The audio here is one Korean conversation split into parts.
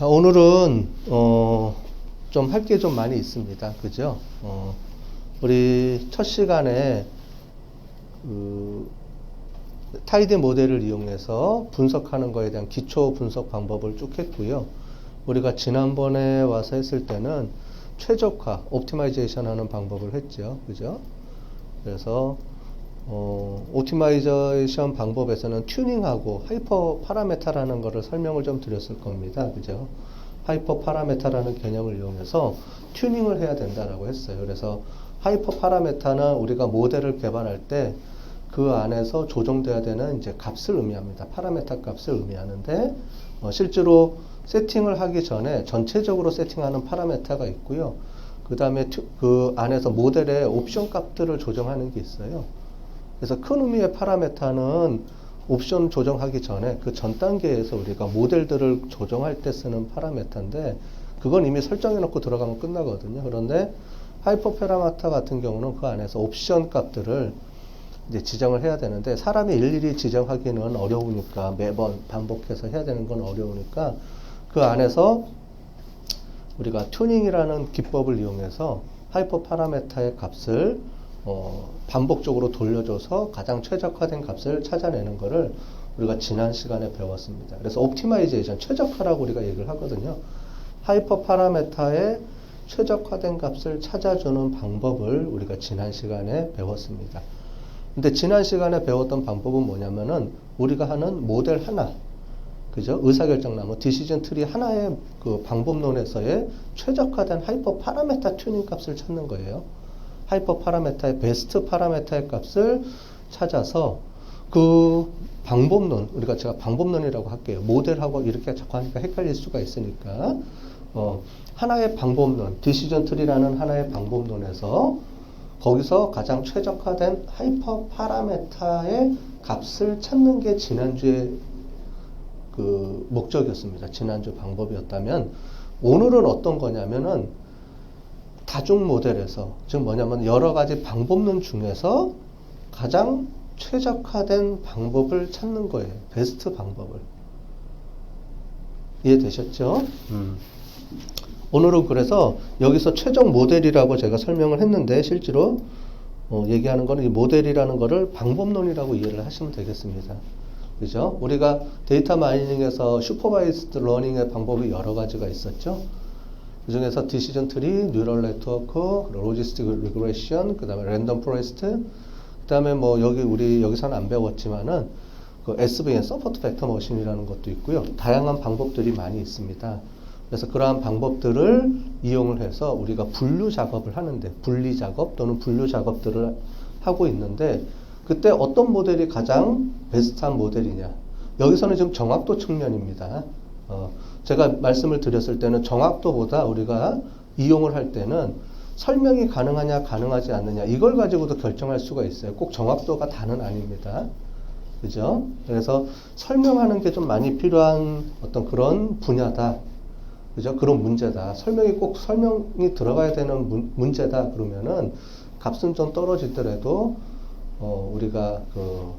자, 오늘은 어, 좀 할 게 좀 많이 있습니다. 그죠? 어, 우리 첫 시간에 그 타이드 모델을 이용해서 분석하는 거에 대한 기초 분석 방법을 쭉 했고요. 우리가 지난번에 와서 했을 때는 최적화, 옵티마이제이션 하는 방법을 했죠. 그죠? 그래서 어, 옵티마이제이션 방법에서는 튜닝하고 하이퍼 파라메타라는 것을 설명을 좀 드렸을 겁니다. 그죠? 하이퍼 파라메타라는 개념을 이용해서 튜닝을 해야 된다라고 했어요. 그래서 하이퍼 파라메타는 우리가 모델을 개발할 때 그 안에서 조정돼야 되는 이제 값을 의미합니다. 파라메타 값을 의미하는데 어, 실제로 세팅을 하기 전에 전체적으로 세팅하는 파라메타가 있고요. 그 다음에 그 안에서 모델의 옵션 값들을 조정하는 게 있어요. 그래서 큰 의미의 파라메타는 옵션 조정하기 전에 그 전 단계에서 우리가 모델들을 조정할 때 쓰는 파라메타인데 그건 이미 설정해 놓고 들어가면 끝나거든요. 그런데 하이퍼 파라메타 같은 경우는 그 안에서 옵션 값들을 이제 지정을 해야 되는데 사람이 일일이 지정하기는 어려우니까 매번 반복해서 해야 되는 건 어려우니까 그 안에서 우리가 튜닝이라는 기법을 이용해서 하이퍼 파라메타의 값을 어, 반복적으로 돌려줘서 가장 최적화된 값을 찾아내는 것을 우리가 지난 시간에 배웠습니다. 그래서 옵티마이제이션, 최적화라고 우리가 얘기를 하거든요. 하이퍼 파라메타의 최적화된 값을 찾아주는 방법을 우리가 지난 시간에 배웠습니다. 근데 지난 시간에 배웠던 방법은 뭐냐면은 우리가 하는 모델 하나, 그죠? 의사결정나무, 디시전 트리 하나의 그 방법론에서의 최적화된 하이퍼 파라메타 튜닝 값을 찾는 거예요. 하이퍼 파라메타의 베스트 파라메타의 값을 찾아서 그 방법론, 우리가 제가 방법론이라고 할게요. 모델하고 이렇게 자꾸 하니까 헷갈릴 수가 있으니까, 어, 하나의 방법론, 디시전 트리라는 하나의 방법론에서 거기서 가장 최적화된 하이퍼 파라메타의 값을 찾는 게 지난주에 그 목적이었습니다. 지난주 방법이었다면 오늘은 어떤 거냐면은 다중 모델에서 즉 뭐냐면 여러 가지 방법론 중에서 가장 최적화된 방법을 찾는 거예요. 베스트 방법을. 이해되셨죠? 음. 오늘은 그래서 여기서 최종 모델이라고 제가 설명을 했는데 실제로 어, 얘기하는 거는 이 모델이라는 거를 방법론이라고 이해를 하시면 되겠습니다. 그죠? 우리가 데이터 마이닝에서 슈퍼바이스드 러닝의 방법이 여러 가지가 있었죠. 그 중에서 디시전 트리, 뉴럴 네트워크, 로지스틱 리그레션, 그 다음에 랜덤 포레스트, 그 다음에 뭐 여기 우리 여기서는 안 배웠지만은 그 SVN, 서포트 벡터 머신이라는 것도 있고요. 다양한 방법들이 많이 있습니다. 그래서 그러한 방법들을 이용을 해서 우리가 분류 작업을 하는데 분리 작업 또는 분류 작업들을 하고 있는데 그때 어떤 모델이 가장 베스트한 모델이냐 여기서는 지금 정확도 측면입니다. 어, 제가 말씀을 드렸을 때는 정확도보다 우리가 이용을 할 때는 설명이 가능하냐 가능하지 않느냐 이걸 가지고도 결정할 수가 있어요. 꼭 정확도가 다는 아닙니다. 그죠? 그래서 설명하는 게 좀 많이 필요한 어떤 그런 분야다. 그죠? 그런 문제다. 설명이 꼭 설명이 들어가야 되는 문, 문제다. 그러면은 값은 좀 떨어지더라도 어, 우리가 그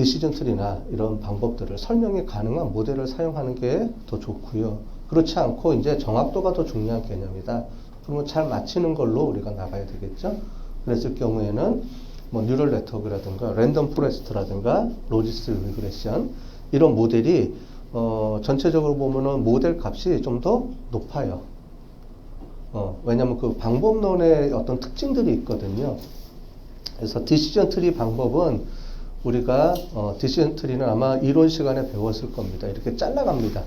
디시전 트리나 이런 방법들을 설명이 가능한 모델을 사용하는 게 더 좋고요. 그렇지 않고 이제 정확도가 더 중요한 개념이다. 그러면 잘 맞히는 걸로 우리가 나가야 되겠죠. 그랬을 경우에는 뭐 뉴럴 네트워크라든가 랜덤 포레스트라든가 로지스 리그레션 이런 모델이 어, 전체적으로 보면은 모델 값이 좀 더 높아요. 어, 왜냐면 그 방법론의 어떤 특징들이 있거든요. 그래서 디시전 트리 방법은 우리가 어, 디시전 트리는 아마 이론 시간에 배웠을 겁니다. 이렇게 잘라갑니다.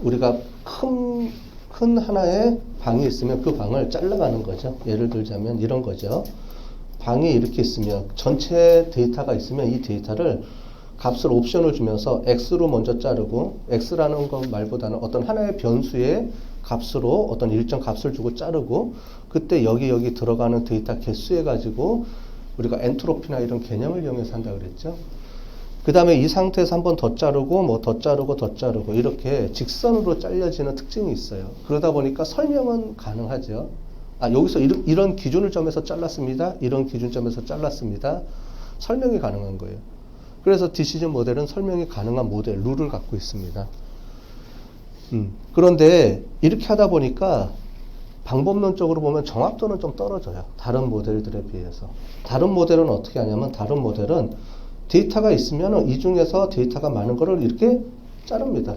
우리가 큰, 큰 하나의 방이 있으면 그 방을 잘라가는 거죠. 예를 들자면 이런 거죠. 방이 이렇게 있으면 전체 데이터가 있으면 이 데이터를 값을 옵션을 주면서 x로 먼저 자르고 x라는 것 말보다는 어떤 하나의 변수의 값으로 어떤 일정 값을 주고 자르고 그때 여기 여기 들어가는 데이터 개수해 가지고 우리가 엔트로피나 이런 개념을 이용해서 한다 그랬죠. 그 다음에 이 상태에서 한 번 더 자르고 뭐 더 자르고 더 자르고 이렇게 직선으로 잘려지는 특징이 있어요. 그러다 보니까 설명은 가능하죠. 아 여기서 이런, 이런 기준을 점에서 잘랐습니다. 이런 기준점에서 잘랐습니다. 설명이 가능한 거예요. 그래서 디시전 모델은 설명이 가능한 모델, 룰을 갖고 있습니다. 음, 그런데 이렇게 하다 보니까 방법론적으로 보면 정확도는 좀 떨어져요. 다른 모델들에 비해서. 다른 모델은 어떻게 하냐면 다른 모델은 데이터가 있으면 이 중에서 데이터가 많은 거를 이렇게 자릅니다.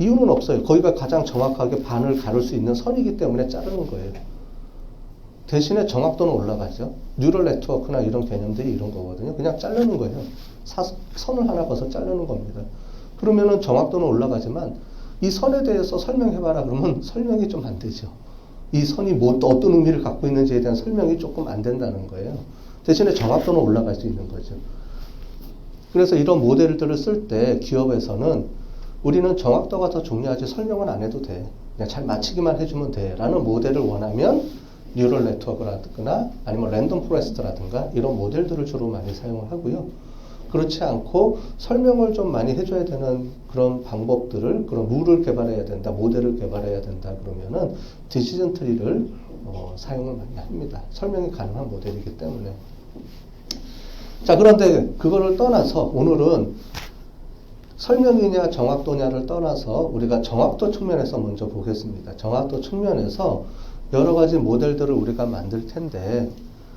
이유는 없어요. 거기가 가장 정확하게 반을 가를 수 있는 선이기 때문에 자르는 거예요. 대신에 정확도는 올라가죠. 뉴럴 네트워크나 이런 개념들이 이런 거거든요. 그냥 자르는 거예요. 사, 선을 하나 그어서 자르는 겁니다. 그러면은 정확도는 올라가지만 이 선에 대해서 설명해봐라 그러면 설명이 좀 안 되죠. 이 선이 뭐또 어떤 의미를 갖고 있는지에 대한 설명이 조금 안 된다는 거예요. 대신에 정확도는 올라갈 수 있는 거죠. 그래서 이런 모델들을 쓸 때 기업에서는 우리는 정확도가 더 중요하지 설명은 안 해도 돼. 그냥 잘 맞히기만 해주면 돼. 라는 모델을 원하면 뉴럴 네트워크라든가 아니면 랜덤 포레스트라든가 이런 모델들을 주로 많이 사용을 하고요. 그렇지 않고 설명을 좀 많이 해줘야 되는 그런 방법들을 그런 룰을 개발해야 된다, 모델을 개발해야 된다 그러면은 디시전 트리를 어, 사용을 많이 합니다. 설명이 가능한 모델이기 때문에. 자, 그런데 그거를 떠나서 오늘은 설명이냐 정확도냐를 떠나서 우리가 정확도 측면에서 먼저 보겠습니다. 정확도 측면에서 여러 가지 모델들을 우리가 만들 텐데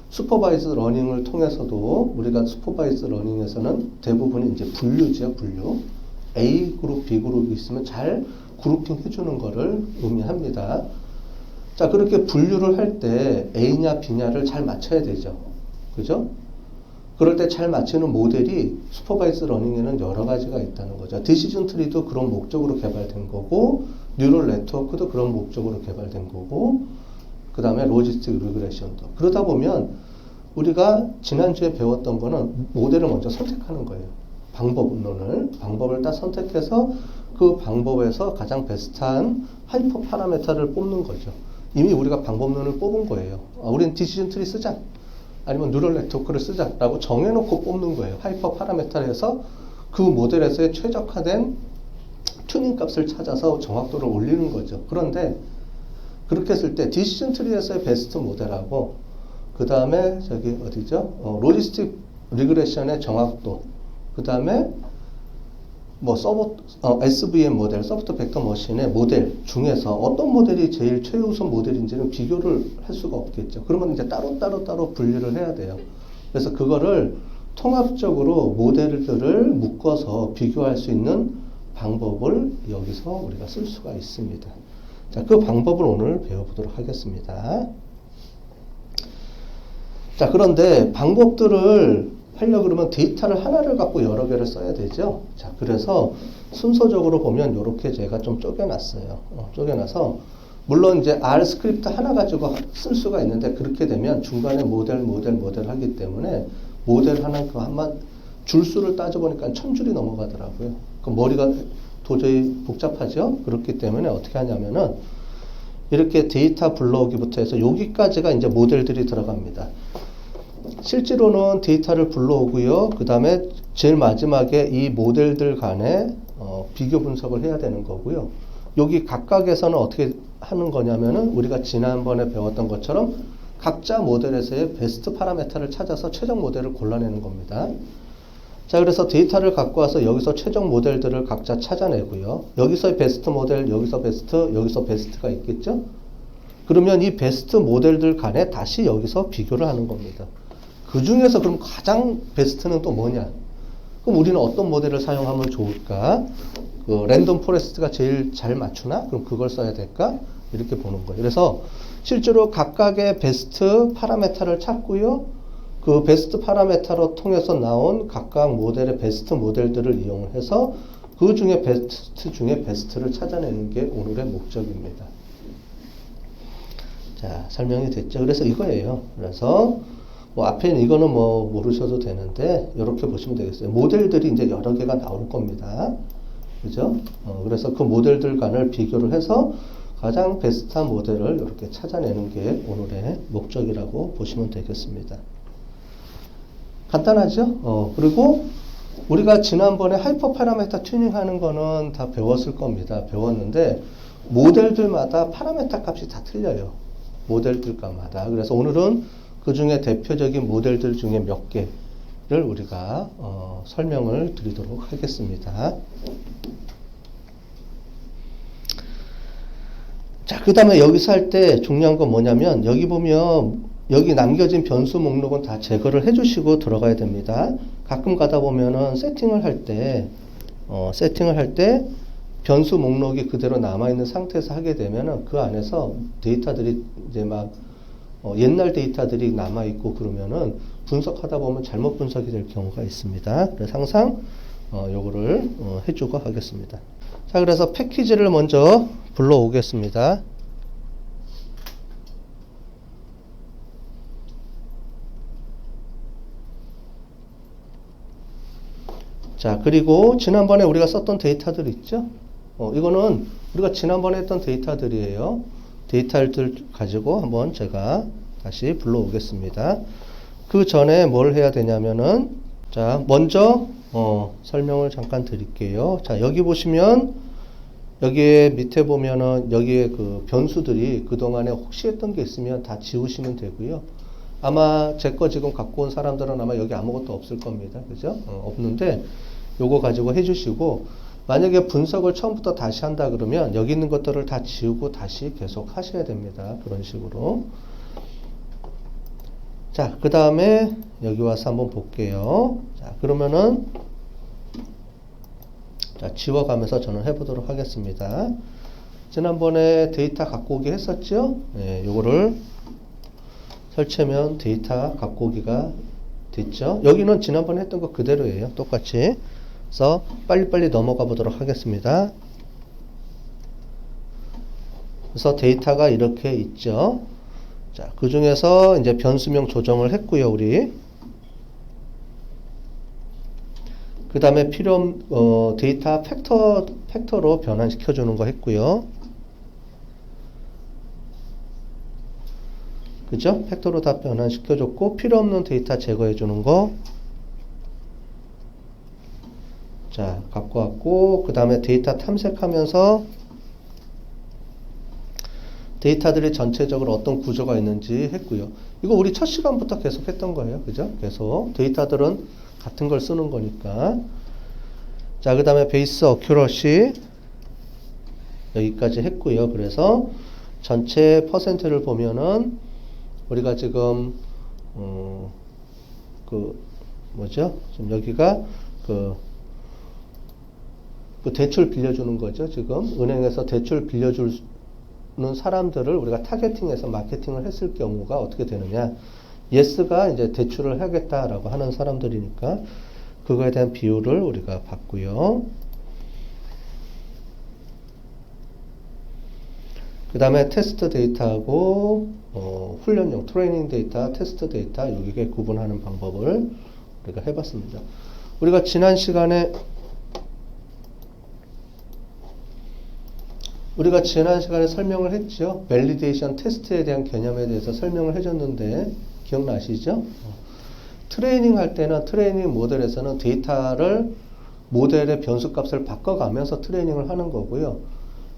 슈퍼바이즈 러닝을 통해서도 우리가 슈퍼바이즈 러닝에서는 대부분이 이제 분류죠, 분류. A 그룹, B 그룹이 있으면 잘 그룹핑 해주는 거를 의미합니다. 자, 그렇게 분류를 할 때 A냐, B냐를 잘 맞춰야 되죠. 그죠? 그럴 때 잘 맞추는 모델이 슈퍼바이즈 러닝에는 여러 가지가 있다는 거죠. 디시전 트리도 그런 목적으로 개발된 거고, 뉴럴 네트워크도 그런 목적으로 개발된 거고, 그 다음에 로지스틱 리그레션도. 그러다 보면 우리가 지난주에 배웠던 거는 모델을 먼저 선택하는 거예요. 방법론을. 방법을 딱 선택해서 그 방법에서 가장 베스트한 하이퍼 파라메타를 뽑는 거죠. 이미 우리가 방법론을 뽑은 거예요. 아, 우리는 디시전 트리 쓰자. 아니면 뉴럴 네트워크를 쓰자라고 정해놓고 뽑는 거예요. 하이퍼 파라메타를 해서 그 모델에서의 최적화된 튜닝 값을 찾아서 정확도를 올리는 거죠. 그런데 그렇게 했을 때 디시전 트리에서의 베스트 모델하고 그 다음에 저기 어디죠? 어, 로지스틱 리그레션의 정확도 그 다음에 뭐 서버 어, SVM 모델, 소프트 벡터 머신의 모델 중에서 어떤 모델이 제일 최우선 모델인지는 비교를 할 수가 없겠죠. 그러면 이제 따로 따로 따로 분류를 해야 돼요. 그래서 그거를 통합적으로 모델들을 묶어서 비교할 수 있는 방법을 여기서 우리가 쓸 수가 있습니다. 자, 그 방법을 오늘 배워보도록 하겠습니다. 자, 그런데 방법들을 하려 그러면 데이터를 하나를 갖고 여러 개를 써야 되죠. 자, 그래서 순서적으로 보면 이렇게 제가 좀 쪼개놨어요. 어, 쪼개놔서 물론 이제 R 스크립트 하나 가지고 쓸 수가 있는데 그렇게 되면 중간에 모델, 모델, 모델 하기 때문에 모델 하나 그 한만 줄수를 따져보니까 천 줄이 넘어가더라고요. 그 머리가 도저히 복잡하죠. 그렇기 때문에 어떻게 하냐면은 이렇게 데이터 불러오기부터 해서 여기까지가 이제 모델들이 들어갑니다. 실제로는 데이터를 불러오고요. 그 다음에 제일 마지막에 이 모델들 간에 어, 비교 분석을 해야 되는 거고요. 여기 각각에서는 어떻게 하는 거냐면은 우리가 지난번에 배웠던 것처럼 각자 모델에서의 베스트 파라메타를 찾아서 최종 모델을 골라내는 겁니다. 자, 그래서 데이터를 갖고 와서 여기서 최종 모델들을 각자 찾아내고요. 여기서 베스트 모델, 여기서 베스트, 여기서 베스트가 있겠죠? 그러면 이 베스트 모델들 간에 다시 여기서 비교를 하는 겁니다. 그 중에서 그럼 가장 베스트는 또 뭐냐? 그럼 우리는 어떤 모델을 사용하면 좋을까? 그 랜덤 포레스트가 제일 잘 맞추나? 그럼 그걸 써야 될까? 이렇게 보는 거예요. 그래서 실제로 각각의 베스트 파라메타를 찾고요. 그 베스트 파라메타로 통해서 나온 각각 모델의 베스트 모델들을 이용해서 그 중에 베스트 중에 베스트를 찾아내는 게 오늘의 목적입니다. 자, 설명이 됐죠. 그래서 이거예요. 그래서 뭐 앞에는 이거는 뭐 모르셔도 되는데 이렇게 보시면 되겠어요. 모델들이 이제 여러 개가 나올 겁니다. 그죠? 어, 그래서 그 모델들 간을 비교를 해서 가장 베스트한 모델을 이렇게 찾아내는 게 오늘의 목적이라고 보시면 되겠습니다. 간단하죠? 어, 그리고 우리가 지난번에 하이퍼 파라메타 튜닝 하는 거는 다 배웠을 겁니다. 배웠는데 모델들마다 파라메타 값이 다 틀려요. 모델들마다. 그래서 오늘은 그 중에 대표적인 모델들 중에 몇 개를 우리가 어, 설명을 드리도록 하겠습니다. 그 다음에 여기서 할 때 중요한 건 뭐냐면 여기 보면 여기 남겨진 변수 목록은 다 제거를 해주시고 들어가야 됩니다. 가끔 가다 보면은 세팅을 할 때, 어, 세팅을 할 때 변수 목록이 그대로 남아있는 상태에서 하게 되면은 그 안에서 데이터들이 이제 막 어, 옛날 데이터들이 남아있고 그러면은 분석하다 보면 잘못 분석이 될 경우가 있습니다. 그래서 항상 어, 요거를 어, 해주고 하겠습니다. 자, 그래서 패키지를 먼저 불러오겠습니다. 자, 그리고 지난번에 우리가 썼던 데이터들 있죠? 어, 이거는 우리가 지난번에 했던 데이터들이에요. 데이터를 가지고 한번 제가 다시 불러오겠습니다. 그 전에 뭘 해야 되냐면은, 자, 먼저, 어, 설명을 잠깐 드릴게요. 자, 여기 보시면, 여기에 밑에 보면은, 여기에 그 변수들이 그동안에 혹시 했던 게 있으면 다 지우시면 되고요. 아마 제 거 지금 갖고 온 사람들은 아마 여기 아무것도 없을 겁니다. 그죠? 어, 없는데 요거 가지고 해주시고 만약에 분석을 처음부터 다시 한다 그러면 여기 있는 것들을 다 지우고 다시 계속 하셔야 됩니다. 그런 식으로. 자, 그 다음에 여기 와서 한번 볼게요. 자, 그러면은 자, 지워가면서 저는 해보도록 하겠습니다. 지난번에 데이터 갖고 오기 했었죠? 네, 요거를 설치하면 데이터 갖고 오기가 됐죠. 여기는 지난번에 했던 거 그대로예요. 똑같이. 그래서 빨리빨리 넘어가 보도록 하겠습니다. 그래서 데이터가 이렇게 있죠. 자, 그 중에서 이제 변수명 조정을 했고요, 우리. 그 다음에 필요, 어, 데이터 팩터, 팩터로 변환시켜 주는 거 했고요. 그죠? 팩터로 다 변환시켜줬고 필요 없는 데이터 제거해 주는 거. 자, 갖고 왔고 그 다음에 데이터 탐색하면서 데이터들이 전체적으로 어떤 구조가 있는지 했고요. 이거 우리 첫 시간부터 계속 했던 거예요. 그죠? 계속 데이터들은 같은 걸 쓰는 거니까. 자, 그 다음에 베이스 어큐러시 여기까지 했고요. 그래서 전체 퍼센트를 보면은 우리가 지금 어, 그 뭐죠? 지금 여기가 그, 그 대출 빌려주는 거죠. 지금 은행에서 대출 빌려주는 사람들을 우리가 타겟팅해서 마케팅을 했을 경우가 어떻게 되느냐? 예스가 이제 대출을 하겠다라고 하는 사람들이니까 그거에 대한 비율을 우리가 봤고요. 그 다음에 테스트 데이터하고 어, 훈련용 트레이닝 데이터, 테스트 데이터 여기에 구분하는 방법을 우리가 해봤습니다. 우리가 지난 시간에 우리가 지난 시간에 설명을 했죠. 밸리데이션 테스트에 대한 개념에 대해서 설명을 해줬는데 기억나시죠? 트레이닝 할 때는 트레이닝 모델에서는 데이터를 모델의 변수값을 바꿔가면서 트레이닝을 하는 거고요.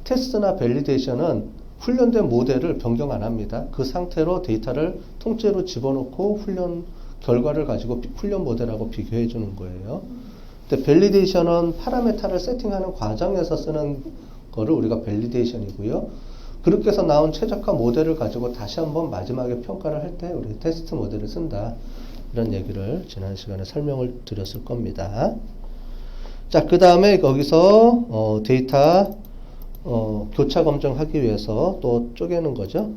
테스트나 밸리데이션은 훈련된 모델을 변경 안 합니다. 그 상태로 데이터를 통째로 집어넣고 훈련 결과를 가지고 비- 훈련 모델하고 비교해 주는 거예요. 근데 밸리데이션은 파라메타를 세팅하는 과정에서 쓰는 거를 우리가 밸리데이션이고요. 그렇게 해서 나온 최적화 모델을 가지고 다시 한번 마지막에 평가를 할 때 우리 테스트 모델을 쓴다. 이런 얘기를 지난 시간에 설명을 드렸을 겁니다. 자, 그 다음에 거기서 어, 데이터 어, 교차 검증하기 위해서 또 쪼개는 거죠.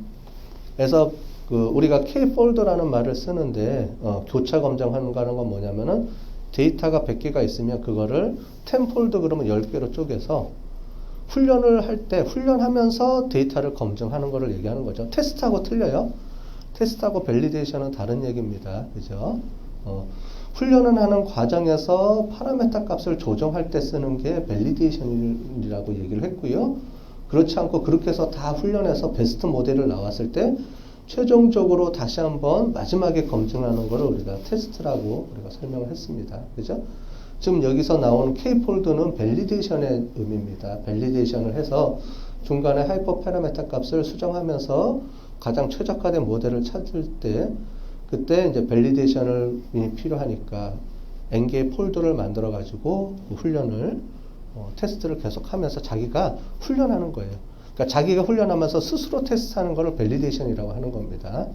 그래서 그 우리가 K 폴더라는 말을 쓰는데 어, 교차 검증하는 건 뭐냐면은 데이터가 100개가 있으면 그거를 10 폴더 그러면 10개로 쪼개서 훈련을 할 때 훈련하면서 데이터를 검증하는 거를 얘기하는 거죠. 테스트하고 틀려요. 테스트하고 밸리데이션은 다른 얘기입니다. 그죠? 어, 훈련을 하는 과정에서 파라메타 값을 조정할 때 쓰는 게 밸리데이션이라고 얘기를 했고요. 그렇지 않고 그렇게 해서 다 훈련해서 베스트 모델을 나왔을 때 최종적으로 다시 한번 마지막에 검증하는 거를 우리가 테스트라고 우리가 설명을 했습니다. 그죠? 지금 여기서 나오는 K폴드는 밸리데이션의 의미입니다. 밸리데이션을 해서 중간에 하이퍼 파라메타 값을 수정하면서 가장 최적화된 모델을 찾을 때 그때 이제 밸리데이션을 필요하니까 N개의 폴더를 만들어 가지고 그 훈련을 어, 테스트를 계속하면서 자기가 훈련하는 거예요. 그러니까 자기가 훈련하면서 스스로 테스트하는 거를 밸리데이션이라고 하는 겁니다.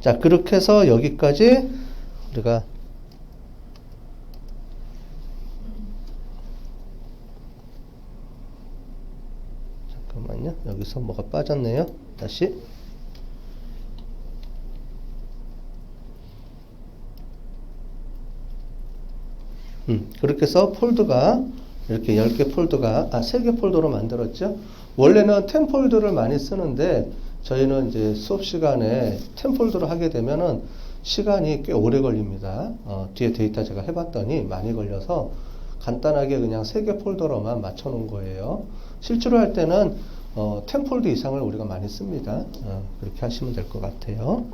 자, 그렇게 해서 여기까지 우리가 잠깐만요. 여기서 뭐가 빠졌네요. 다시. 음, 그렇게 해서 폴드가 이렇게 10개 폴드가 아, 3개 폴더로 만들었죠. 원래는 10 폴드를 많이 쓰는데 저희는 이제 수업 시간에 10 폴드로 하게 되면은 시간이 꽤 오래 걸립니다. 어, 뒤에 데이터 제가 해봤더니 많이 걸려서 간단하게 그냥 3개 폴더로만 맞춰 놓은 거예요. 실제로 할 때는 어, 10 폴드 이상을 우리가 많이 씁니다. 어, 그렇게 하시면 될 것 같아요.